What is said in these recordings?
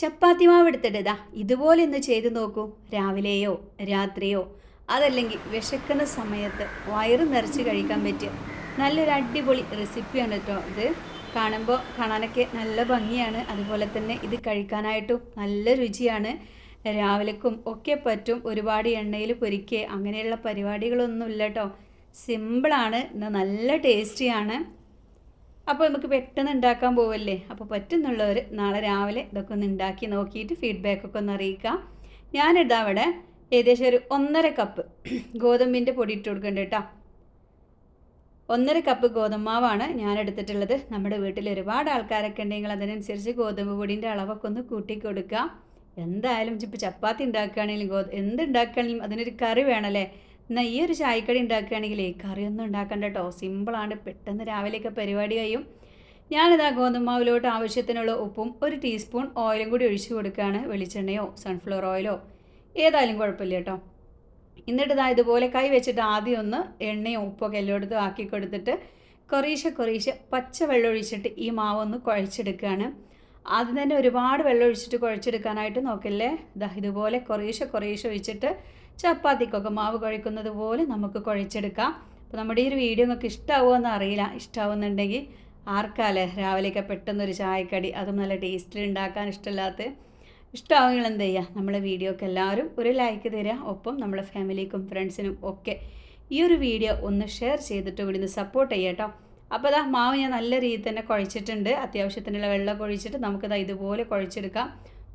ചപ്പാത്തി മാവ് എടുത്തിട്ട് ഇതാ ഇതുപോലെ ഒന്ന് ചെയ്ത് നോക്കൂ. രാവിലെയോ രാത്രിയോ അതല്ലെങ്കിൽ വിശക്കുന്ന സമയത്ത് വയറ് നിറച്ച് കഴിക്കാൻ പറ്റിയ നല്ലൊരു അടിപൊളി റെസിപ്പിയാണ് കേട്ടോ ഇത്. കാണുമ്പോൾ കാണാനൊക്കെ നല്ല ഭംഗിയാണ്. അതുപോലെ തന്നെ ഇത് കഴിക്കാനായിട്ടും നല്ല രുചിയാണ്. രാവിലേക്കും ഒക്കെ പറ്റും. ഒരുപാട് എണ്ണയിൽ പൊരിക്കുക അങ്ങനെയുള്ള പരിപാടികളൊന്നുമില്ല കേട്ടോ സിമ്പിളാണ് നല്ല ടേസ്റ്റിയാണ് അപ്പോൾ നമുക്ക് പെട്ടെന്ന് ഉണ്ടാക്കാൻ പോവല്ലേ? അപ്പോൾ പറ്റുന്നുള്ളവർ നാളെ രാവിലെ ഇതൊക്കെ ഒന്ന് ഉണ്ടാക്കി നോക്കിയിട്ട് ഫീഡ്ബാക്കൊക്കെ ഒന്ന് അറിയിക്കാം. ഞാനിതാ അവിടെ ഏകദേശം ഒരു ഒന്നര കപ്പ് ഗോതമ്പിന്റെ പൊടി ഇട്ട് കൊടുക്കുന്നുണ്ട് കേട്ടോ. ഒന്നര കപ്പ് ഗോതമ്പാവാണ് ഞാൻ എടുത്തിട്ടുള്ളത്. നമ്മുടെ വീട്ടിൽ ഒരുപാട് ആൾക്കാരൊക്കെ ഉണ്ടെങ്കിൽ അതിനനുസരിച്ച് ഗോതമ്പ് പൊടിന്റെ അളവൊക്കെ ഒന്ന് കൂട്ടി കൊടുക്കുക എന്തായാലും ഇപ്പോൾ ചപ്പാത്തി ഉണ്ടാക്കുകയാണെങ്കിലും ഗോ എന്ത് ഉണ്ടാക്കുകയാണെങ്കിലും അതിനൊരു കറി വേണമല്ലേ? എന്നാൽ ഈ ഒരു ചായക്കടി ഉണ്ടാക്കുകയാണെങ്കിലേ കറിയൊന്നും ഉണ്ടാക്കണ്ട കേട്ടോ സിമ്പിളാണ്. പെട്ടെന്ന് രാവിലെയൊക്കെ പരിപാടി കഴിയും. ഞാനിതാ ഗോതമ്പാവിലോട്ട് ആവശ്യത്തിനുള്ള ഉപ്പും ഒരു ടീസ്പൂൺ ഓയിലും കൂടി ഒഴിച്ച് കൊടുക്കുകയാണ് വെളിച്ചെണ്ണയോ സൺഫ്ലവർ ഓയിലോ ഏതായാലും കുഴപ്പമില്ല കേട്ടോ എന്നിട്ട് ഇതാ ഇതുപോലെ കൈ വെച്ചിട്ട് ആദ്യം ഒന്ന് എണ്ണയും ഉപ്പൊക്കെ എല്ലായിടത്തും ആക്കി കൊടുത്തിട്ട് കുറേശ്ശെ കുറേശ്ശെ പച്ച വെള്ളം ഒഴിച്ചിട്ട് ഈ മാവ് ഒന്ന് കുഴച്ചെടുക്കുകയാണ്. ആദ്യം തന്നെ ഒരുപാട് വെള്ളം ഒഴിച്ചിട്ട് കുഴച്ചെടുക്കാനായിട്ട് നോക്കില്ലേ? ദാ ഇതുപോലെ കുറേശ്ശെ കുറേശ്ശെ ഒഴിച്ചിട്ട് ചപ്പാത്തിക്കൊക്കെ മാവ് കുഴക്കുന്നത് പോലെ നമുക്ക് കുഴച്ചെടുക്കാം. അപ്പോൾ നമ്മുടെ ഈ ഒരു വീഡിയോ നിങ്ങൾക്ക് ഇഷ്ടമാവുമെന്ന് അറിയില്ല. ഇഷ്ടമാവുന്നുണ്ടെങ്കിൽ ആർക്കാലേ രാവിലെയൊക്കെ പെട്ടെന്നൊരു ചായക്കടി അതും നല്ല ടേസ്റ്റിൽ ഉണ്ടാക്കാൻ ഇഷ്ടമില്ലാത്ത ഇഷ്ടമാവുമെങ്കിൽ എന്ത് ചെയ്യുക? നമ്മളെ വീഡിയോക്ക് എല്ലാവരും ഒരു ലൈക്ക് തരിക. ഒപ്പം നമ്മുടെ ഫാമിലിക്കും ഫ്രണ്ട്സിനും ഒക്കെ ഈ ഒരു വീഡിയോ ഒന്ന് ഷെയർ ചെയ്തിട്ട് കൂടി സപ്പോർട്ട് ചെയ്യാം കേട്ടോ. അപ്പോൾ അതാ മാവ് ഞാൻ നല്ല രീതിയിൽ തന്നെ കുഴച്ചിട്ടുണ്ട്. അത്യാവശ്യത്തിനുള്ള വെള്ളം ഒഴിച്ചിട്ട് നമുക്കത് ഇതുപോലെ കുഴച്ചെടുക്കാം.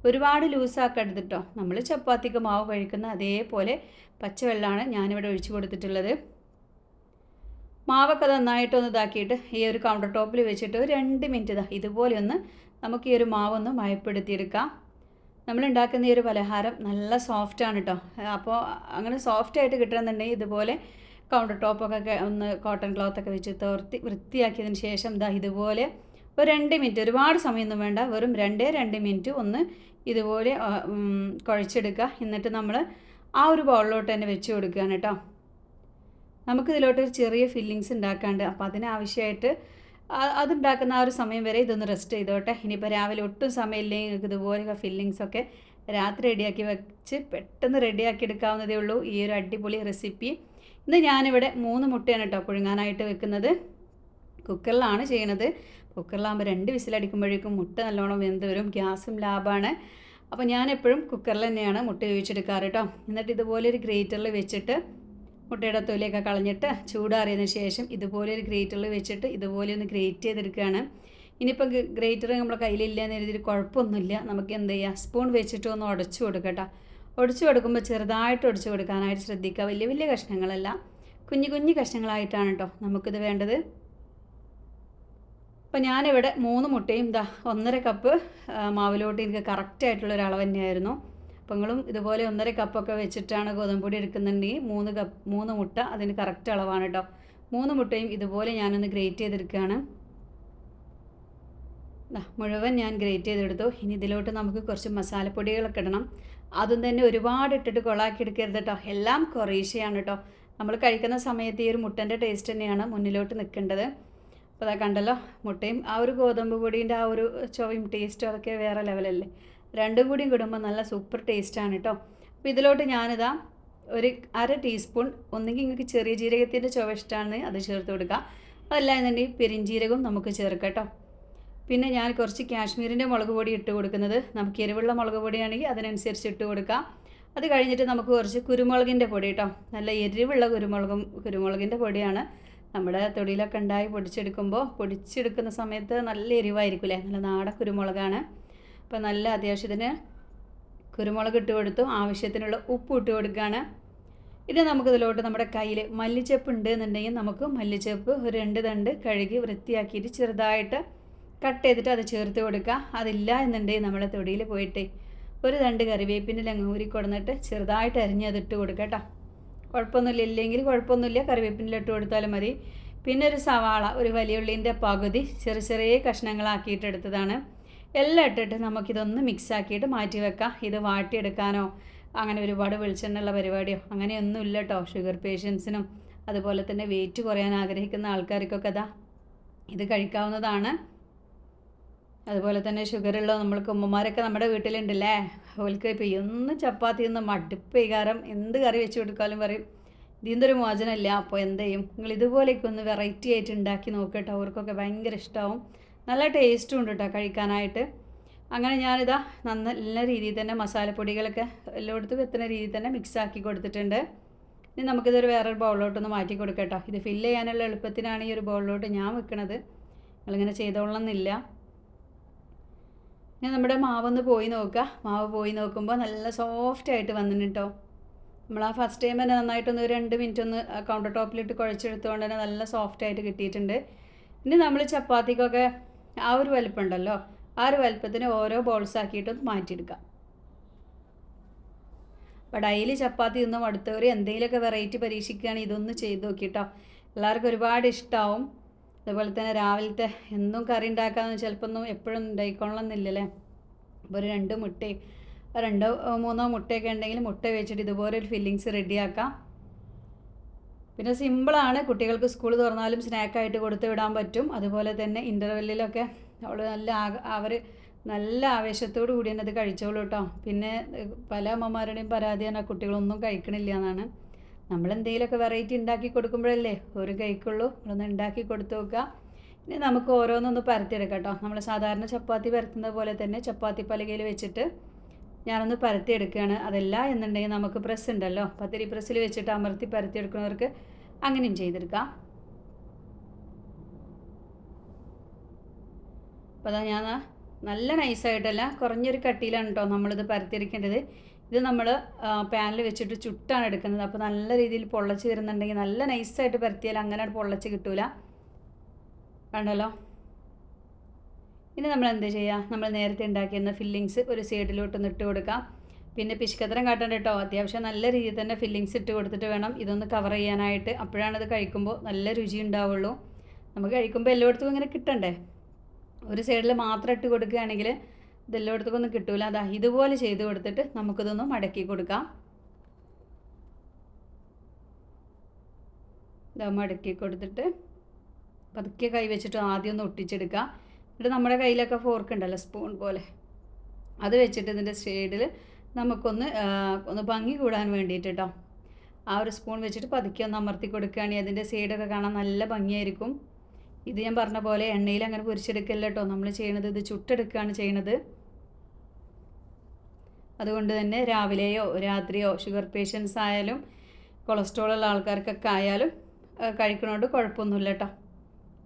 ഒരുപാട് ലൂസാക്കരുത് കേട്ടോ നമ്മൾ ചപ്പാത്തിക്ക് മാവ് കഴിക്കുന്ന അതേപോലെ പച്ചവെള്ളമാണ് ഞാനിവിടെ ഒഴിച്ചു കൊടുത്തിട്ടുള്ളത്. മാവൊക്കെ നന്നായിട്ടൊന്ന് ഇതാക്കിയിട്ട് ഈ ഒരു കൗണ്ടർ ടോപ്പിൽ വെച്ചിട്ട് ഒരു രണ്ട് മിനിറ്റ് ഇതാ ഇതുപോലെ ഒന്ന് നമുക്ക് ഈ ഒരു മാവൊന്ന് മയപ്പെടുത്തിയെടുക്കാം. നമ്മൾ ഉണ്ടാക്കുന്ന ഈ ഒരു പലഹാരം നല്ല സോഫ്റ്റാണ് കേട്ടോ അപ്പോൾ അങ്ങനെ സോഫ്റ്റായിട്ട് കിട്ടണമെന്നുണ്ടെങ്കിൽ ഇതുപോലെ കൗണ്ടർ ടോപ്പൊക്കെ ഒന്ന് കോട്ടൺ ക്ലോത്തൊക്കെ വെച്ച് തോർത്തി വൃത്തിയാക്കിയതിന് ശേഷം ഇതാ ഇതുപോലെ ഒരു രണ്ട് മിനിറ്റ് ഒരുപാട് സമയമൊന്നും വേണ്ട. വെറും രണ്ടേ രണ്ട് മിനിറ്റ് ഒന്ന് ഇതുപോലെ കുഴച്ചെടുക്കുക. എന്നിട്ട് നമ്മൾ ആ ഒരു ബൗളിലോട്ട് തന്നെ വെച്ച് കൊടുക്കുകയാണ് കേട്ടോ. നമുക്കിതിലോട്ട് ഒരു ചെറിയ ഫില്ലിങ്സ് ഉണ്ടാക്കാണ്ട് അപ്പോൾ അതിനാവശ്യമായിട്ട് അതുണ്ടാക്കുന്ന ആ ഒരു സമയം വരെ ഇതൊന്ന് റെസ്റ്റ് ചെയ്തോട്ടെ. ഇനിയിപ്പോൾ രാവിലെ ഒട്ടും സമയമില്ലെങ്കിൽ നിങ്ങൾക്ക് ഇതുപോലെ ഫില്ലിങ്സ് ഒക്കെ രാത്രി റെഡിയാക്കി വെച്ച് പെട്ടെന്ന് റെഡിയാക്കി എടുക്കാവുന്നതേ ഉള്ളൂ ഈ ഒരു അടിപൊളി റെസിപ്പി. ഇന്ന് ഞാനിവിടെ മൂന്ന് മുട്ടയാണ് കേട്ടോ പുഴുങ്ങാനായിട്ട് വെക്കുന്നത്. കുക്കറിലാണ് ചെയ്യണത്. കുക്കറിലാകുമ്പോൾ രണ്ട് വിസിലടിക്കുമ്പോഴേക്കും മുട്ട നല്ലോണം വെന്ത് വരും. ഗ്യാസും ലാഭമാണ്. അപ്പോൾ ഞാൻ എപ്പോഴും കുക്കറിൽ തന്നെയാണ് മുട്ട ഉപയോഗിച്ചെടുക്കാറ് കേട്ടോ. എന്നിട്ട് ഇതുപോലെ ഒരു ഗ്രേറ്ററിൽ വെച്ചിട്ട് മുട്ടയുടെ തൊലിയൊക്കെ കളഞ്ഞിട്ട് ചൂടാറിയതിന് ശേഷം ഇതുപോലെ ഒരു ഗ്രേറ്ററിൽ വെച്ചിട്ട് ഇതുപോലെ ഒന്ന് ഗ്രേറ്റ് ചെയ്തെടുക്കുകയാണ്. ഇനിയിപ്പോൾ ഗ്രേറ്റർ നമ്മുടെ കയ്യിലില്ല എന്ന് എഴുതിയിട്ട് കുഴപ്പമൊന്നുമില്ല. നമുക്ക് എന്ത് ചെയ്യുക സ്പൂൺ വെച്ചിട്ട് ഒന്ന് ഉടച്ചു കൊടുക്കട്ടോ ഒടിച്ചു കൊടുക്കുമ്പോൾ ചെറുതായിട്ട് ഒടിച്ചു കൊടുക്കാനായിട്ട് ശ്രദ്ധിക്കുക വലിയ വലിയ കഷ്ണങ്ങളല്ല. കുഞ്ഞു കുഞ്ഞു കഷ്ണങ്ങളായിട്ടാണ് കേട്ടോ നമുക്കിത് വേണ്ടത്. അപ്പോൾ ഞാനിവിടെ മൂന്ന് മുട്ടയും ഇതാ ഒന്നര കപ്പ് മാവിലോട്ട് എനിക്ക് കറക്റ്റായിട്ടുള്ള ഒരു അളവ് തന്നെയായിരുന്നു. അപ്പോൾ നിങ്ങളും ഇതുപോലെ ഒന്നര കപ്പൊക്കെ വെച്ചിട്ടാണ് ഗോതമ്പൊടി എടുക്കുന്നുണ്ടെങ്കിൽ മൂന്ന് കപ്പ് മൂന്ന് മുട്ട അതിന് കറക്റ്റ് അളവാണ് കേട്ടോ മൂന്ന് മുട്ടയും ഇതുപോലെ ഞാനൊന്ന് ഗ്രേറ്റ് ചെയ്തെടുക്കുകയാണ് മുഴുവൻ ഞാൻ ഗ്രേറ്റ് ചെയ്തെടുത്തു. ഇനി ഇതിലോട്ട് നമുക്ക് കുറച്ച് മസാലപ്പൊടികളൊക്കെ ഇടണം. അതും തന്നെ ഒരുപാട് ഇട്ടിട്ട് കൊളാക്കി എടുക്കരുത് കേട്ടോ എല്ലാം കുറേശ്ശെയാണ് കേട്ടോ നമ്മൾ കഴിക്കുന്ന സമയത്ത് ഈ ഒരു മുട്ടന്റെ ടേസ്റ്റ് തന്നെയാണ് മുന്നിലോട്ട് നിൽക്കേണ്ടത്. അപ്പോൾ അതാ കണ്ടല്ലോ മുട്ടയും ആ ഒരു ഗോതമ്പ് പൊടീന്റെ ആ ഒരു ചോവയും ടേസ്റ്റും അതൊക്കെ വേറെ ലെവലല്ലേ രണ്ടും കൂടിയും കിടുമ്പോൾ നല്ല സൂപ്പർ ടേസ്റ്റാണ് കേട്ടോ അപ്പോൾ ഇതിലോട്ട് ഞാനിതാ ഒരു അര ടീസ്പൂൺ ഒന്നെങ്കിൽ നിങ്ങൾക്ക് ചെറിയ ജീരകത്തിന്റെ ചുവ ഇഷ്ടമാണ് അത് ചേർത്ത് കൊടുക്കുക അതല്ല എന്നുണ്ടെങ്കിൽ പെരിഞ്ജീരകവും നമുക്ക് ചേർക്കാം കേട്ടോ പിന്നെ ഞാൻ കുറച്ച് കാശ്മീരിന്റെ മുളക് പൊടി ഇട്ട് കൊടുക്കുന്നത്. നമുക്ക് എരിവുള്ള മുളക് പൊടിയാണെങ്കിൽ അതിനനുസരിച്ച് ഇട്ട് കൊടുക്കാം. അത് കഴിഞ്ഞിട്ട് നമുക്ക് കുറച്ച് കുരുമുളകിന്റെ പൊടി കേട്ടോ. നല്ല എരിവുള്ള കുരുമുളകും കുരുമുളകിന്റെ പൊടിയാണ്. നമ്മുടെ തൊടിയിലൊക്കെ ഉണ്ടായി പൊടിച്ചെടുക്കുമ്പോൾ പൊടിച്ചെടുക്കുന്ന സമയത്ത് നല്ല എരിവായിരിക്കില്ലേ നല്ല നാടൻ കുരുമുളകാണ്. അപ്പോൾ നല്ല അത്യാവശ്യത്തിന് കുരുമുളക് ഇട്ട് കൊടുത്തു. ആവശ്യത്തിനുള്ള ഉപ്പ് ഇട്ട് കൊടുക്കുകയാണ്. ഇത് നമുക്കിതിലോട്ട് നമ്മുടെ കയ്യിൽ മല്ലിച്ചപ്പ് ഉണ്ട് എന്നുണ്ടെങ്കിൽ നമുക്ക് മല്ലിച്ചപ്പ് ഒരു രണ്ട് തണ്ട് കഴുകി വൃത്തിയാക്കിയിട്ട് ചെറുതായിട്ട് കട്ട് ചെയ്തിട്ട് അത് ചേർത്ത് കൊടുക്കുക അതില്ല എന്നുണ്ടെങ്കിൽ നമ്മളെ തൊടിയിൽ പോയിട്ട് ഒരു രണ്ട് കറിവേപ്പിന്റെ ലങ്ങൂരി കൊടുന്നിട്ട് ചെറുതായിട്ട് അരിഞ്ഞ് അതിട്ട് കൊടുക്കുക കേട്ടോ. കുഴപ്പമൊന്നുമില്ല. ഇല്ലെങ്കിൽ കുഴപ്പമൊന്നുമില്ല. കറിവേപ്പിന്റെ ഇട്ട് കൊടുത്താലും മതി. പിന്നെ ഒരു സവാള ഒരു വലിയ ഉള്ളിന്റെ പകുതി ചെറിയ ചെറിയ കഷ്ണങ്ങളാക്കിയിട്ട് എടുത്തതാണ്. എല്ലാം ഇട്ടിട്ട് നമുക്കിതൊന്ന് മിക്സാക്കിയിട്ട് മാറ്റി വെക്കാം. ഇത് വാട്ടിയെടുക്കാനോ അങ്ങനെ ഒരുപാട് വെളിച്ചെണ്ണയുള്ള പരിപാടിയോ അങ്ങനെയൊന്നും ഇല്ല കേട്ടോ. ഷുഗർ പേഷ്യൻസിനും അതുപോലെ തന്നെ വെയിറ്റ് കുറയാൻ ആഗ്രഹിക്കുന്ന ആൾക്കാർക്കൊക്കെ അതാ ഇത് കഴിക്കാവുന്നതാണ്. അതുപോലെ തന്നെ ഷുഗറുള്ള നമ്മൾ ഉമ്മമാരൊക്കെ നമ്മുടെ വീട്ടിലുണ്ടല്ലേ? അവൾക്ക് ഇപ്പോൾ ഒന്നും ചപ്പാത്തി ഒന്ന് മടുപ്പ് വികാരം എന്ത് കറി വെച്ച് കൊടുക്കാലും പറയും ഇതിന്റെ ഒരു മോചനമില്ല അപ്പോൾ എന്ത് ചെയ്യും? നിങ്ങൾ ഇതുപോലെയൊക്കെ ഒന്ന് വെറൈറ്റി ആയിട്ട് ഉണ്ടാക്കി നോക്കട്ടോ അവർക്കൊക്കെ ഭയങ്കര ഇഷ്ടമാവും നല്ല ടേസ്റ്റും ഉണ്ട് കേട്ടോ കഴിക്കാനായിട്ട്. അങ്ങനെ ഞാനിതാ നല്ല രീതിയിൽ തന്നെ മസാലപ്പൊടികളൊക്കെ എല്ലായിടത്തും എത്തുന്ന രീതിയിൽ തന്നെ മിക്സ് ആക്കി കൊടുത്തിട്ടുണ്ട്. ഇനി നമുക്കിതൊരു വേറൊരു ബൗളിലോട്ടൊന്ന് മാറ്റി കൊടുക്കട്ടോ ഇത് ഫില്ല് ചെയ്യാനുള്ള എളുപ്പത്തിനാണ് ഈ ഒരു ബൗളിലോട്ട് ഞാൻ വെക്കണത്. നിങ്ങളിങ്ങനെ ചെയ്തോളണമെന്നില്ല. ഇനി നമ്മുടെ മാവൊന്ന് പോയി നോക്കുക മാവ് പോയി നോക്കുമ്പോൾ നല്ല സോഫ്റ്റ് ആയിട്ട് വന്നിട്ടുണ്ട് കേട്ടോ നമ്മൾ ആ ഫസ്റ്റ് ടൈം തന്നെ നന്നായിട്ടൊന്ന് രണ്ട് മിനിറ്റ് ഒന്ന് കൗണ്ടർ ടോപ്പിലിട്ട് കുഴച്ചെടുത്തുകൊണ്ട് തന്നെ നല്ല സോഫ്റ്റ് ആയിട്ട് കിട്ടിയിട്ടുണ്ട്. ഇനി നമ്മൾ ചപ്പാത്തിക്കൊക്കെ ആ ഒരു വലിപ്പം ഉണ്ടല്ലോ ആ ഒരു വലിപ്പത്തിന് ഓരോ ബോൾസ് ആക്കിയിട്ടൊന്ന് മാറ്റിയെടുക്കാം. അപ്പോൾ ഡെയിലി ചപ്പാത്തി ഒന്നും അടുത്തവർ എന്തെങ്കിലുമൊക്കെ വെറൈറ്റി പരീക്ഷിക്കുകയാണെങ്കിൽ ഇതൊന്ന് ചെയ്ത് നോക്കിയിട്ടോ എല്ലാവർക്കും ഒരുപാട് ഇഷ്ടമാവും അതുപോലെ തന്നെ രാവിലത്തെ എന്നും കറി ഉണ്ടാക്കാമെന്ന് ചിലപ്പോൾ ഒന്നും എപ്പോഴും ഉണ്ടായിക്കൊള്ളണമെന്നില്ലല്ലേ? അപ്പോൾ ഒരു രണ്ട് മുട്ടയും രണ്ടോ മൂന്നോ മുട്ടയൊക്കെ ഉണ്ടെങ്കിൽ മുട്ട വെച്ചിട്ട് ഇതുപോലെ ഒരു ഫില്ലിങ്സ് റെഡിയാക്കാം. പിന്നെ സിമ്പിളാണ് കുട്ടികൾക്ക് സ്കൂൾ തുറന്നാലും സ്നാക്കായിട്ട് കൊടുത്ത് വിടാൻ പറ്റും. അതുപോലെ തന്നെ ഇന്റർവെല്ലിലൊക്കെ അവൾ നല്ല അവർ നല്ല ആവേശത്തോടു കൂടി തന്നെ അത് കഴിച്ചോളൂ കേട്ടോ പിന്നെ പല അമ്മമാരുടെയും പരാതിയാണ് കുട്ടികളൊന്നും കഴിക്കണില്ല എന്നാണ്. നമ്മൾ എന്തെങ്കിലുമൊക്കെ വെറൈറ്റി ഉണ്ടാക്കി കൊടുക്കുമ്പോഴല്ലേ ഒരു കൈക്കുള്ളൂ. നമ്മളൊന്ന് ഉണ്ടാക്കി കൊടുത്തു നോക്കുക ഇനി നമുക്ക് ഓരോന്നൊന്ന് പരത്തിയെടുക്കാം നമ്മൾ സാധാരണ ചപ്പാത്തി പരത്തുന്ന പോലെ തന്നെ ചപ്പാത്തി പലകയിൽ വെച്ചിട്ട് ഞാനൊന്ന് പരത്തിയെടുക്കുകയാണ് അതല്ല എന്നുണ്ടെങ്കിൽ നമുക്ക് പ്രസ് ഉണ്ടല്ലോ പത്തിരി പ്രസ്സിൽ വെച്ചിട്ട് അമർത്തി പരത്തിയെടുക്കുന്നവർക്ക് അങ്ങനെയും ചെയ്തെടുക്കാം. അപ്പോൾ അതാ ഞാൻ നല്ല നൈസായിട്ടല്ല കുറഞ്ഞൊരു കട്ടിയിലാണ് കേട്ടോ നമ്മളിത് പരത്തിയെടുക്കേണ്ടത്. ഇത് നമ്മൾ പാനിൽ വെച്ചിട്ട് ചുട്ടാണ് എടുക്കുന്നത്. അപ്പോൾ നല്ല രീതിയിൽ പൊള്ളച്ച് തരുന്നുണ്ടെങ്കിൽ നല്ല നൈസായിട്ട് പരത്തിയാൽ അങ്ങനെ പൊള്ളച്ച് കിട്ടൂല. കണ്ടല്ലോ? ഇനി നമ്മൾ എന്ത് ചെയ്യുക നമ്മൾ നേരത്തെ ഉണ്ടാക്കിയിരുന്ന ഫില്ലിങ്സ് ഒരു സൈഡിലോട്ടൊന്ന് ഇട്ട് കൊടുക്കാം. പിന്നെ പിശുക്കത്തരം കാട്ടണ്ട കേട്ടോ. അത്യാവശ്യം നല്ല രീതിയിൽ തന്നെ ഫില്ലിങ്സ് ഇട്ട് കൊടുത്തിട്ട് വേണം. ഇതൊന്ന് കവർ ചെയ്യാനായിട്ട്. അപ്പോഴാണ് ഇത് കഴിക്കുമ്പോൾ നല്ല രുചി ഉണ്ടാവുള്ളൂ. നമുക്ക് കഴിക്കുമ്പോൾ എല്ലായിടത്തും ഇങ്ങനെ കിട്ടണ്ടേ? ഒരു സൈഡിൽ മാത്രം ഇട്ട് കൊടുക്കുകയാണെങ്കിൽ ഇതെല്ലായിടത്തും ഒന്നും കിട്ടൂല. അതാ ഇതുപോലെ ചെയ്ത് കൊടുത്തിട്ട് നമുക്കിതൊന്ന് മടക്കി കൊടുക്കാം. ഇതാ മടക്കി കൊടുത്തിട്ട് പതുക്കെ കൈ വെച്ചിട്ട് ആദ്യം ഒന്ന് ഒട്ടിച്ചെടുക്കുക. എന്നിട്ട് നമ്മുടെ കയ്യിലൊക്കെ ഫോർക്ക് ഉണ്ടല്ലോ സ്പൂൺ പോലെ. അത് വെച്ചിട്ട് ഇതിന്റെ ഷെയ്ഡിൽ നമുക്കൊന്ന് ഒന്ന് ഭംഗി കൂടാൻ വേണ്ടിയിട്ട് കേട്ടോ ആ ഒരു സ്പൂൺ വെച്ചിട്ട് പതുക്കെ ഒന്ന് അമർത്തി കൊടുക്കുകയാണെങ്കിൽ അതിന്റെ സൈഡൊക്കെ കാണാൻ നല്ല ഭംഗിയായിരിക്കും. ഇത് ഞാൻ പറഞ്ഞ പോലെ എണ്ണയിൽ അങ്ങനെ പൊരിച്ചെടുക്കല്ല കേട്ടോ നമ്മൾ ചെയ്യണത് ഇത് ചുട്ടെടുക്കുകയാണ് ചെയ്യണത്. അതുകൊണ്ട് തന്നെ രാവിലെയോ രാത്രിയോ ഷുഗർ പേഷ്യൻസ് ആയാലും കൊളസ്ട്രോൾ ഉള്ള ആൾക്കാർക്കൊക്കെ ആയാലും കഴിക്കണോണ്ട് കുഴപ്പമൊന്നുമില്ല കേട്ടോ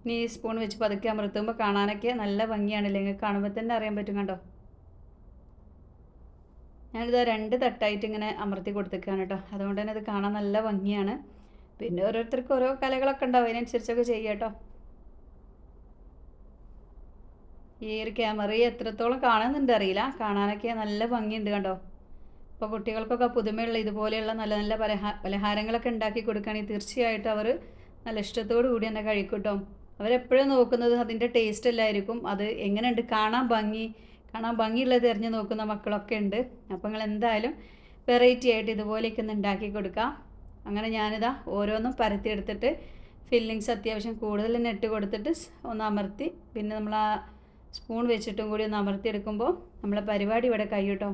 ഇനി ഈ സ്പൂൺ വെച്ച് പതുക്കെ അമർത്തുമ്പോൾ കാണാനൊക്കെ നല്ല ഭംഗിയാണ് ഇല്ലെങ്കിൽ കാണുമ്പോൾ തന്നെ അറിയാൻ പറ്റും കണ്ടോ? ഞാനിത് രണ്ട് തട്ടായിട്ട് ഇങ്ങനെ അമർത്തി കൊടുത്തേക്കാണ് കേട്ടോ അതുകൊണ്ട് തന്നെ ഇത് കാണാൻ നല്ല ഭംഗിയാണ്. പിന്നെ ഓരോരുത്തർക്കും ഓരോ കലകളൊക്കെ ഉണ്ടാവും. അതിനനുസരിച്ചൊക്കെ ചെയ്യാം കേട്ടോ ഈ ഒരു ക്യാമറ എത്രത്തോളം കാണുന്നുണ്ട് അറിയില്ല. കാണാനൊക്കെ നല്ല ഭംഗിയുണ്ട് കണ്ടോ. ഇപ്പൊ കുട്ടികൾക്കൊക്കെ പുതുമയുള്ള ഇതുപോലെയുള്ള നല്ല നല്ല പലഹാ പലഹാരങ്ങളൊക്കെ ഉണ്ടാക്കി കൊടുക്കുകയാണെങ്കിൽ തീർച്ചയായിട്ടും അവർ നല്ല ഇഷ്ടത്തോടു കൂടി തന്നെ കഴിക്കൂട്ടോ കേട്ടോ. അവരെപ്പോഴും നോക്കുന്നത് അതിന്റെ ടേസ്റ്റ് അല്ലായിരിക്കും. അത് എങ്ങനെയുണ്ട്? കാണാൻ ഭംഗി കാണാൻ ഭംഗിയുള്ളത് തിരഞ്ഞു നോക്കുന്ന മക്കളൊക്കെ ഉണ്ട്. അപ്പോൾ നിങ്ങൾ എന്തായാലും വെറൈറ്റി ആയിട്ട് ഇതുപോലെയൊക്കെ ഒന്ന് ഉണ്ടാക്കി കൊടുക്കാം അങ്ങനെ ഞാനിതാ ഓരോന്നും പരത്തിയെടുത്തിട്ട് ഫില്ലിങ്സ് അത്യാവശ്യം കൂടുതൽ തന്നെ ഇട്ട് കൊടുത്തിട്ട് ഒന്ന് അമർത്തി. പിന്നെ നമ്മൾ ആ സ്പൂൺ വെച്ചിട്ടും കൂടി ഒന്ന് അമർത്തിയെടുക്കുമ്പോൾ നമ്മളെ പരിപാടി ഇവിടെ കഴിയട്ടോ.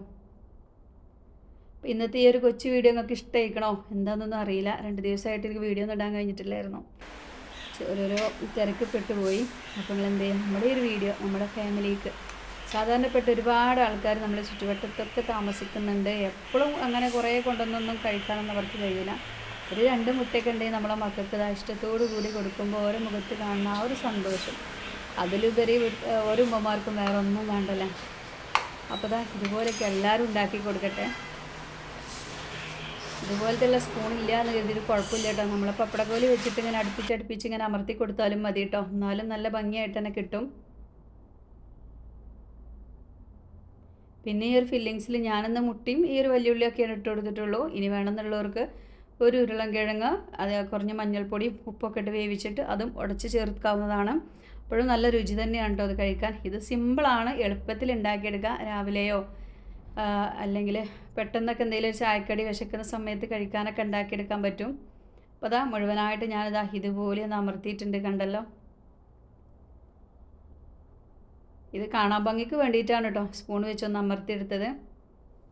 അപ്പോൾ ഇന്നത്തെ ഈ ഒരു കൊച്ചു വീഡിയോ നിങ്ങൾക്ക് ഇഷ്ടമായിക്കണോ എന്താണെന്നൊന്നും അറിയില്ല. രണ്ട് ദിവസമായിട്ട് എനിക്ക് വീഡിയോ ഒന്നും ഇടാൻ കഴിഞ്ഞിട്ടില്ലായിരുന്നു. ഓരോരോ തിരക്ക് പെട്ടുപോയി അപ്പോൾ നിങ്ങൾ എന്ത് ചെയ്യും നമ്മുടെ ഒരു വീഡിയോ നമ്മുടെ ഫാമിലിക്ക്. സാധാരണപ്പെട്ട ഒരുപാട് ആൾക്കാർ നമ്മുടെ ചുറ്റുവട്ടത്തൊക്കെ താമസിക്കുന്നുണ്ട്. എപ്പോഴും അങ്ങനെ കുറേ കൊണ്ടൊന്നൊന്നും കഴിക്കാനൊന്നും അവർക്ക് കഴിയില്ല. ഒരു രണ്ട് മുട്ടയൊക്കെ ഉണ്ടെങ്കിൽ നമ്മളെ മക്കൾക്ക് ഇഷ്ടത്തോടു കൂടി കൊടുക്കുമ്പോൾ ഓരോ മുഖത്ത് കാണുന്ന ആ ഒരു സന്തോഷം. അതിലുപരി ഒരു ഉമ്മമാർക്കും വേറെ ഒന്നും വേണ്ടല്ലോ. അപ്പോൾ ഇതാ ഇതുപോലെയൊക്കെ എല്ലാവരും ഉണ്ടാക്കി കൊടുക്കട്ടെ. സ്പൂൺ ഇല്ല എന്ന് കരുതിയിട്ട് കുഴപ്പമില്ല കേട്ടോ. നമ്മളെ പപ്പടക്കോലി വെച്ചിട്ട് ഇങ്ങനെ അടുപ്പിച്ച് അടുപ്പിച്ച് ഇങ്ങനെ അമർത്തി കൊടുത്താലും മതി കേട്ടോ. എന്നാലും നല്ല ഭംഗിയായിട്ട് തന്നെ കിട്ടും. പിന്നെ ഈ ഒരു ഫില്ലിങ്സിൽ ഞാനെന്ന മുട്ടിയും ഈ ഒരു വലിയുള്ളിയൊക്കെയാണ് ഇട്ട് കൊടുത്തിട്ടുള്ളൂ. ഇനി വേണമെന്നുള്ളവർക്ക് ഒരു ഉരുളൻ കിഴങ്ങ് അത് കുറഞ്ഞ മഞ്ഞൾപ്പൊടിയും ഉപ്പൊക്കെ ഇട്ട് വേവിച്ചിട്ട് അതും ഉടച്ച് ചേർക്കാവുന്നതാണ്. അപ്പോഴും നല്ല രുചി തന്നെയാണ് കേട്ടോ അത് കഴിക്കാൻ. ഇത് സിമ്പിളാണ് എളുപ്പത്തിൽ ഉണ്ടാക്കിയെടുക്കുക രാവിലെയോ അല്ലെങ്കിൽ പെട്ടെന്നൊക്കെ എന്തെങ്കിലും ഒരു ചായക്കടി വിശക്കുന്ന സമയത്ത് കഴിക്കാനൊക്കെ ഉണ്ടാക്കിയെടുക്കാൻ പറ്റും. അപ്പോൾ അതാ മുഴുവനായിട്ട് ഞാനിതാ ഇതുപോലെ ഒന്ന് അമർത്തിയിട്ടുണ്ട് കണ്ടല്ലോ. ഇത് കാണാൻ ഭംഗിക്ക് വേണ്ടിയിട്ടാണ് കേട്ടോ സ്പൂൺ വെച്ചൊന്ന് അമർത്തിയെടുത്തത്.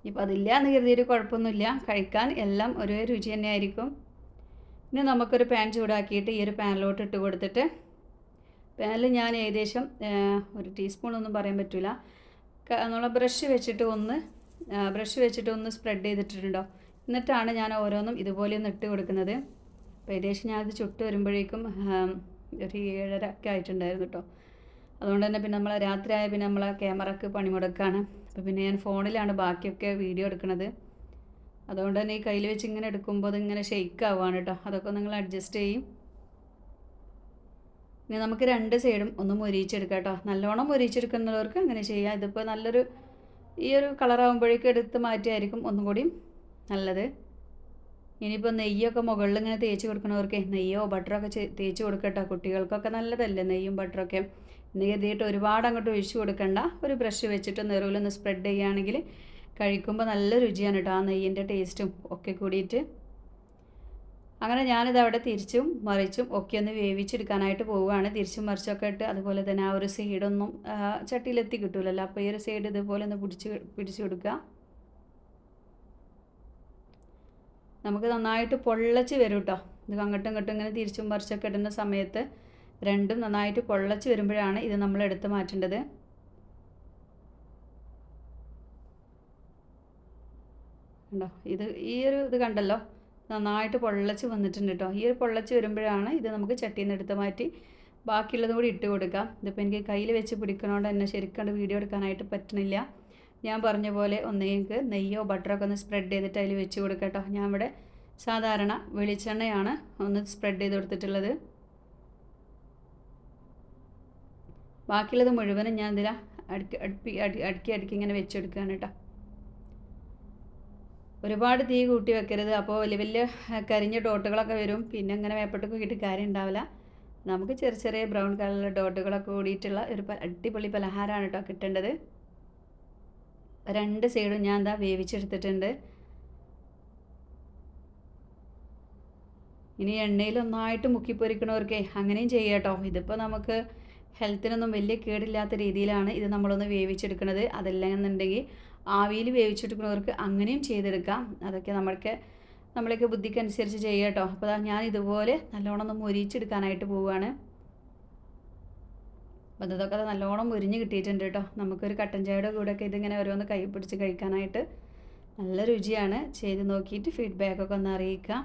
ഇപ്പം അതില്ല എന്ന് കരുതിയിട്ട് കുഴപ്പമൊന്നുമില്ല കഴിക്കാൻ എല്ലാം ഒരേ രുചി തന്നെയായിരിക്കും. ഇനി നമുക്കൊരു പാൻ ചൂടാക്കിയിട്ട് ഈ ഒരു പാനിലോട്ട് ഇട്ട് കൊടുത്തിട്ട് പാനിൽ ഞാൻ ഏകദേശം ഒരു ടീസ്പൂൺ ഒന്നും പറയാൻ പറ്റില്ല നമ്മളെ ബ്രഷ് വെച്ചിട്ട് ഒന്ന് ബ്രഷ് വെച്ചിട്ട് ഒന്ന് സ്പ്രെഡ് ചെയ്തിട്ടുണ്ടോ എന്നിട്ടാണ് ഞാൻ ഓരോന്നും ഇതുപോലെ ഒന്ന് ഇട്ട് കൊടുക്കുന്നത്. അപ്പോൾ ഏകദേശം ഞാനത് ചുട്ട് വരുമ്പോഴേക്കും ഒരു ഏഴര ഒക്കെ ആയിട്ടുണ്ടായിരുന്നു കേട്ടോ അതുകൊണ്ട് തന്നെ പിന്നെ നമ്മൾ രാത്രിയായ പിന്നെ നമ്മളെ ക്യാമറക്ക് പണിമുടക്കാണ്. അപ്പോൾ പിന്നെ ഞാൻ ഫോണിലാണ് ബാക്കിയൊക്കെ വീഡിയോ എടുക്കുന്നത് അതുകൊണ്ട് തന്നെ ഈ കയ്യിൽ വെച്ച് ഇങ്ങനെ എടുക്കുമ്പോൾ അതിങ്ങനെ ഷെയ്ക്ക് ആവുകയാണ് കേട്ടോ അതൊക്കെ നിങ്ങൾ അഡ്ജസ്റ്റ് ചെയ്യും. ഇനി നമുക്ക് രണ്ട് സൈഡും ഒന്ന് മുരിയിച്ചെടുക്കാം കേട്ടോ. നല്ലോണം മൊരിയിച്ചെടുക്കുന്നവർക്ക് അങ്ങനെ ചെയ്യാം. ഇതിപ്പോൾ നല്ലൊരു ഈ ഒരു കളറാകുമ്പോഴേക്കും എടുത്ത് മാറ്റിയായിരിക്കും ഒന്നും കൂടിയും നല്ലത്. ഇനിയിപ്പോൾ നെയ്യൊക്കെ മുകളിൽ ഇങ്ങനെ തേച്ച് കൊടുക്കണവർക്ക് നെയ്യോ ബട്ടറോ ഒക്കെ തേച്ച് കൊടുക്കട്ടോ കുട്ടികൾക്കൊക്കെ നല്ലതല്ലേ നെയ്യും ബട്ടറൊക്കെ എന്ന് കരുതിയിട്ട് ഒരുപാട് അങ്ങോട്ട് ഒഴിച്ചു കൊടുക്കണ്ട. ഒരു ബ്രഷ് വെച്ചിട്ട് നെറുവിലൊന്ന് സ്പ്രെഡ് ചെയ്യുകയാണെങ്കിൽ കഴിക്കുമ്പോൾ നല്ല രുചിയാണ് കേട്ടോ ആ നെയ്യിന്റെ ടേസ്റ്റും ഒക്കെ കൂടിയിട്ട്. അങ്ങനെ ഞാനിത് അവിടെ തിരിച്ചും മറിച്ചും ഒക്കെ ഒന്ന് വേവിച്ചെടുക്കാനായിട്ട് പോവുകയാണ്. തിരിച്ചും മറിച്ചൊക്കെ ഇട്ട് അതുപോലെ തന്നെ ആ ഒരു സൈഡൊന്നും ചട്ടിയിലെത്തി കിട്ടൂലല്ലോ. അപ്പോൾ ഈ ഒരു സൈഡ് ഇതുപോലെ ഒന്ന് പിടിച്ച് പിടിച്ചു കൊടുക്കുക. നമുക്ക് നന്നായിട്ട് പൊള്ളച്ച് വരും കേട്ടോ ഇത് അങ്ങോട്ടും ഇങ്ങോട്ടും ഇങ്ങനെ തിരിച്ചും മറിച്ചൊക്കെ ഇടുന്ന സമയത്ത് രണ്ടും നന്നായിട്ട് പൊള്ളച്ച് വരുമ്പോഴാണ് ഇത് നമ്മൾ എടുത്ത് മാറ്റേണ്ടത്. കണ്ടോ? ഇത് ഈ ഒരു ഇത് കണ്ടല്ലോ? നന്നായിട്ട് പൊള്ളച്ച് വന്നിട്ടുണ്ട് കേട്ടോ. ഈ ഒരു പൊള്ളച്ച് വരുമ്പോഴാണ് ഇത് നമുക്ക് ചട്ടിയിൽ നിന്ന് എടുത്ത് മാറ്റി ബാക്കിയുള്ളതും കൂടി ഇട്ട് കൊടുക്കാം ഇതിപ്പോൾ എനിക്ക് കയ്യിൽ വെച്ച് പിടിക്കണോണ്ട് തന്നെ ശരിക്കും വീഡിയോ എടുക്കാനായിട്ട് പറ്റണില്ല. ഞാൻ പറഞ്ഞ പോലെ ഒന്നേക്ക് നെയ്യോ ബട്ടറോ ഒക്കെ ഒന്ന് സ്പ്രെഡ് ചെയ്തിട്ട് അതിൽ വെച്ച് കൊടുക്കാം കേട്ടോ. ഞാൻ ഇവിടെ സാധാരണ വെളിച്ചെണ്ണയാണ് ഒന്ന് സ്പ്രെഡ് ചെയ്ത് കൊടുത്തിട്ടുള്ളത്. ബാക്കിയുള്ളത് മുഴുവനും ഞാൻ ഇതിലാ അടുക്കി അടുപ്പി അടുക്കി അടുക്കി ഇങ്ങനെ വെച്ചെടുക്കുകയാണ് കേട്ടോ. ഒരുപാട് തീ കൂട്ടി വെക്കരുത്. അപ്പോൾ വലിയ വലിയ കരിഞ്ഞ ഡോട്ടുകളൊക്കെ വരും. പിന്നെ അങ്ങനെ വേപ്പട്ടൊക്കെ കിട്ടി കാര്യം ഉണ്ടാവില്ല. നമുക്ക് ചെറിയ ചെറിയ ബ്രൗൺ കളറിലെ ഡോട്ടുകളൊക്കെ കൂടിയിട്ടുള്ള ഒരു അടിപൊളി പലഹാരമാണ് കേട്ടോ കിട്ടേണ്ടത്. രണ്ട് സൈഡും ഞാൻ എന്താ വേവിച്ചെടുത്തിട്ടുണ്ട്. ഇനി എണ്ണയിൽ ഒന്നായിട്ട് മുക്കിപ്പൊരിക്കണവർക്കേ അങ്ങനെയും ചെയ്യാം കേട്ടോ ഇതിപ്പോൾ നമുക്ക് ഹെൽത്തിനൊന്നും വലിയ കേടില്ലാത്ത രീതിയിലാണ് ഇത് നമ്മളൊന്ന് വേവിച്ചെടുക്കുന്നത് അതല്ലെന്നുണ്ടെങ്കിൽ ആവിയിൽ വേവിച്ചെടുക്കുന്നവർക്ക് അങ്ങനെയും ചെയ്തെടുക്കാം. അതൊക്കെ നമ്മൾക്ക് നമ്മളൊക്കെ ബുദ്ധിക്കനുസരിച്ച് ചെയ്യുക കേട്ടോ. അപ്പോൾ ഞാൻ ഇതുപോലെ നല്ലോണം ഒന്ന് മൊരിച്ചെടുക്കാനായിട്ട് പോവുകയാണ്. അപ്പോൾ ഇതൊക്കെ നല്ലോണം മുരിഞ്ഞ് കിട്ടിയിട്ടുണ്ട് കേട്ടോ. നമുക്കൊരു കട്ടൻ ചായയുടെ ഒക്കെ ഇതിങ്ങനെ ഓരോന്ന് കൈ പിടിച്ച് കഴിക്കാനായിട്ട് നല്ല രുചിയാണ്. ചെയ്ത് നോക്കിയിട്ട് ഫീഡ്ബാക്കൊക്കെ ഒന്ന് അറിയിക്കാം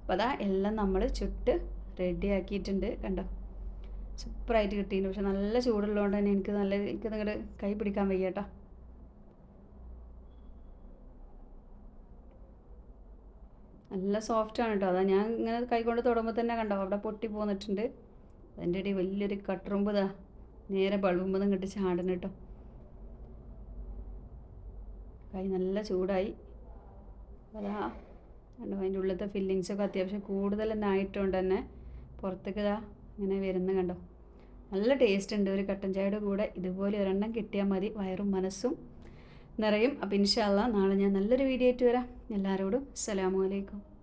അപ്പോൾ അതാ എല്ലാം നമ്മൾ ചുട്ട് റെഡി ആക്കിയിട്ടുണ്ട് കണ്ടോ. സൂപ്പറായിട്ട് കിട്ടിയിട്ടുണ്ട്. പക്ഷെ നല്ല ചൂടുള്ളതുകൊണ്ട് തന്നെ എനിക്ക് നല്ല എനിക്ക് നിങ്ങളുടെ കൈ പിടിക്കാൻ വയ്യ കേട്ടോ. നല്ല സോഫ്റ്റാണ് കേട്ടോ അതാ ഞാൻ ഇങ്ങനെ കൈകൊണ്ട് തുടങ്ങുമ്പോൾ തന്നെ കണ്ടോ അവിടെ പൊട്ടി പോന്നിട്ടുണ്ട്. അതിന്റെ ഇടയിൽ വലിയൊരു കട്ടറുമ്പ് ഇതാ നേരെ ബൾബുമ്പോൾ ഇങ്ങോട്ട് ചാടണം കേട്ടോ കൈ നല്ല ചൂടായി. അതാ കണ്ടോ അതിന്റെ ഉള്ളിലത്തെ ഫില്ലിങ്സൊക്കെ അത്യാവശ്യം കൂടുതൽ തന്നെ ആയിട്ടുണ്ട് തന്നെ പുറത്തേക്ക് ഇതാ ഇങ്ങനെ വരുന്ന കണ്ടോ. നല്ല ടേസ്റ്റ് ഉണ്ട് ഒരു കട്ടൻ ചായയുടെ കൂടെ. ഇതുപോലെ ഒരെണ്ണം കിട്ടിയാൽ മതി. വയറും മനസ്സും നിറയും. അപ്പം ഇൻഷാല്ല നാളെ ഞാൻ നല്ലൊരു വീഡിയോ ആയിട്ട് വരാം. എല്ലാവരോടും അസ്സലാമു അലൈക്കും.